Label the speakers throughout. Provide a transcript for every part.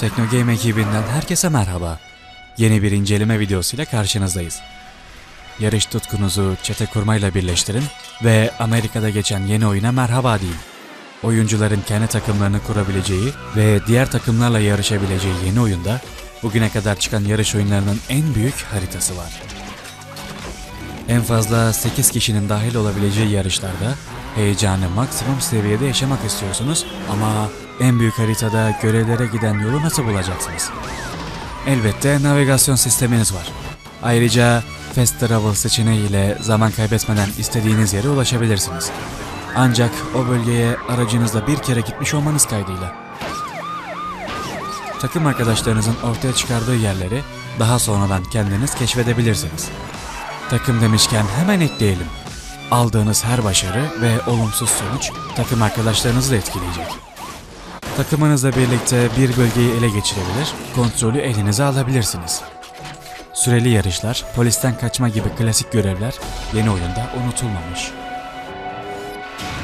Speaker 1: Teknogame ekibinden herkese merhaba. Yeni bir inceleme videosuyla karşınızdayız. Yarış tutkunuzu çete kurmayla birleştirin ve Amerika'da geçen yeni oyuna merhaba deyin. Oyuncuların kendi takımlarını kurabileceği ve diğer takımlarla yarışabileceği yeni oyunda bugüne kadar çıkan yarış oyunlarının en büyük haritası var. En fazla 8 kişinin dahil olabileceği yarışlarda heyecanı maksimum seviyede yaşamak istiyorsunuz ama en büyük haritada görevlere giden yolu nasıl bulacaksınız? Elbette navigasyon sisteminiz var. Ayrıca Fast Travel seçeneği ile zaman kaybetmeden istediğiniz yere ulaşabilirsiniz. Ancak o bölgeye aracınızla bir kere gitmiş olmanız kaydıyla. Takım arkadaşlarınızın ortaya çıkardığı yerleri daha sonradan kendiniz keşfedebilirsiniz. Takım demişken hemen ekleyelim. Aldığınız her başarı ve olumsuz sonuç takım arkadaşlarınızı da etkileyecek. Takımınızla birlikte bir bölgeyi ele geçirebilir, kontrolü elinize alabilirsiniz. Süreli yarışlar, polisten kaçma gibi klasik görevler yeni oyunda unutulmamış.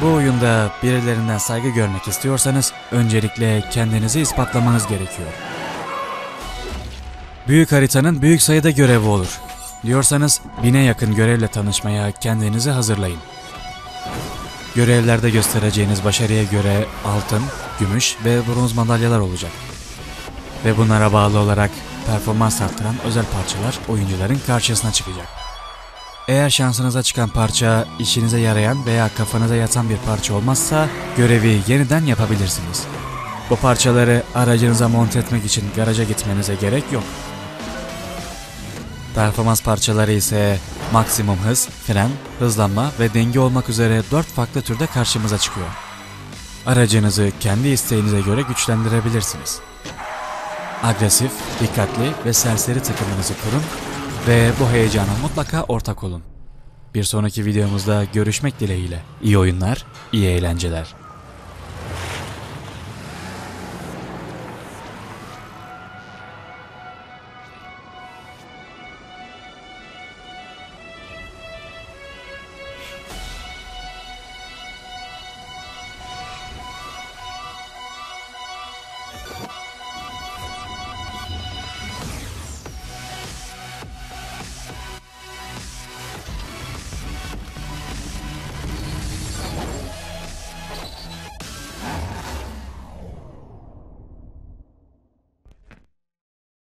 Speaker 1: Bu oyunda birilerinden saygı görmek istiyorsanız öncelikle kendinizi ispatlamanız gerekiyor. Büyük haritanın büyük sayıda görevi olur. Diyorsanız bine yakın görevle tanışmaya kendinizi hazırlayın. Görevlerde göstereceğiniz başarıya göre altın, gümüş ve bronz madalyalar olacak. Ve bunlara bağlı olarak performans arttıran özel parçalar oyuncuların karşısına çıkacak. Eğer şansınıza çıkan parça işinize yarayan veya kafanıza yatan bir parça olmazsa görevi yeniden yapabilirsiniz. Bu parçaları aracınıza monte etmek için garaja gitmenize gerek yok. Performans parçaları ise maksimum hız, fren, hızlanma ve denge olmak üzere 4 farklı türde karşımıza çıkıyor. Aracınızı kendi isteğinize göre güçlendirebilirsiniz. Agresif, dikkatli ve serseri takımınızı kurun ve bu heyecana mutlaka ortak olun. Bir sonraki videomuzda görüşmek dileğiyle. İyi oyunlar, iyi eğlenceler.